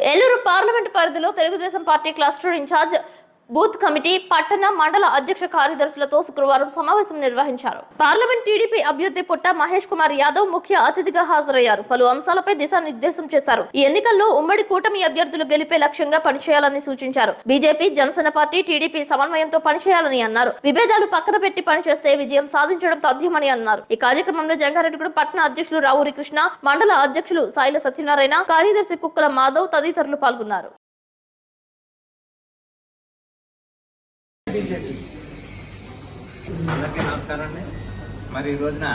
Eluru parliament పరిధిలో Telugu Desam party cluster incharge booth committee పట్టణ మండల అధ్యక్ష కార్యదర్శులతో శుక్రవారం సమావేశం నిర్వహించారు. పార్లమెంట్ టీడీపీ అభ్యర్థి పుట్ట మహేష్ కుమార్ యాదవ్ ముఖ్య అతిథిగా హాజరయ్యారు. పలు అంశాలపై దిశానిర్దేశం చేశారు. ఈ ఎన్నికల్లో ఉమ్మడి కూటమి అభ్యర్థులు గెలిపే లక్ష్యంగా పనిచేయాలని సూచించారు. బీజేపీ జనసేన పార్టీ టీడీపీ సమన్వయంతో పనిచేయాలని అన్నారు. విభేదాలు పక్కన పెట్టి పనిచేస్తే విజయం సాధించడం తథ్యమని అన్నారు. ఈ కార్యక్రమంలో జంగారెడ్డిగూడెం పట్టణ అధ్యక్షులు రావూరి కృష్ణ మండల అధ్యక్షులు సాయిల సత్యనారాయణ కార్యదర్శి కుక్కల మాధవ్ తదితరులు పాల్గొన్నారు. అందరికీ నమస్కారం అండి. మరి ఈ రోజున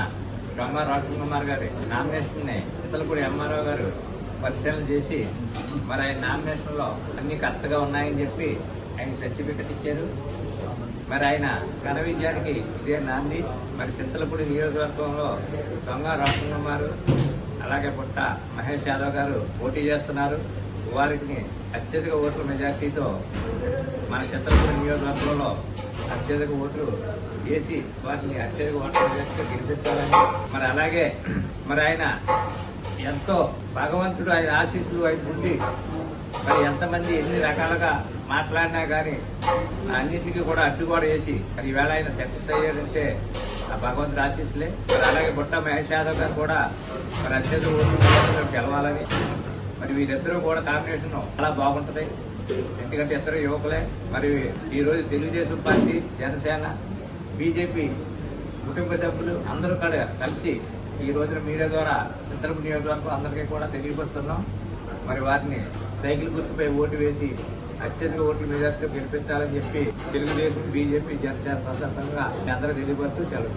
గంగా రాజకుమార్ కుమార్ గారి నామినేషన్ని చిత్తలపూడి ఎంఆర్ఓ గారు పరిశీలన చేసి మరి ఆయన నామినేషన్లో అన్ని కరెక్ట్గా ఉన్నాయని చెప్పి ఆయన సర్టిఫికెట్ ఇచ్చారు. మరి ఆయన ఘన విజయానికి ఇదే నాంది. మరి చింతలపూడి నియోజకవర్గంలో గంగా రాజకుమార్ అలాగే పుట్ట మహేష్ యాదవ్ గారు పోటీ చేస్తున్నారు. వారికి అత్యధిక ఓట్ల మెజార్టీతో మన చింతలపూడి నియోజకవర్గంలో అత్యధిక ఓట్లు వేసి వారిని అత్యధిక ఓట్ల మెజార్టీతో గెలిపించాలని మరి అలాగే మరి ఆయన ఎంతో భగవంతుడు ఆయన ఆశీస్సులు ఆయన ఉండి మరి ఎంతమంది ఎన్ని రకాలుగా మాట్లాడినా కానీ అన్నింటికి కూడా అడ్డు కూడా వేసి మరి ఈవేళ ఆయన సక్సెస్ అయ్యాడంటే ఆ భగవంతుడు ఆశీస్సులే. మరి అలాగే బుట్ట మహేష్ యాదవ్ గారు కూడా మరి అత్యధిక ఓట్లు గెలవాలని మరి వీరిద్దరూ కూడా కాంబినేషన్ చాలా బాగుంటది. ఎందుకంటే ఇద్దరు యువకులే. మరి ఈ రోజు తెలుగుదేశం పార్టీ జనసేన బీజేపీ కుటుంబ సభ్యులు అందరూ కూడా కలిసి ఈ రోజున మీడియా ద్వారా చిత్రపు నియోజకవర్గం అందరికీ కూడా తెలియపరుస్తున్నాం. మరి వారిని సైకిల్ గుర్తుపై ఓటు వేసి అత్యధిక ఓట్ల మీద గెలిపించాలని చెప్పి తెలుగుదేశం బీజేపీ జనసేన సందర్భంగా అందరూ తెలియపరుస్తూ సెలవు.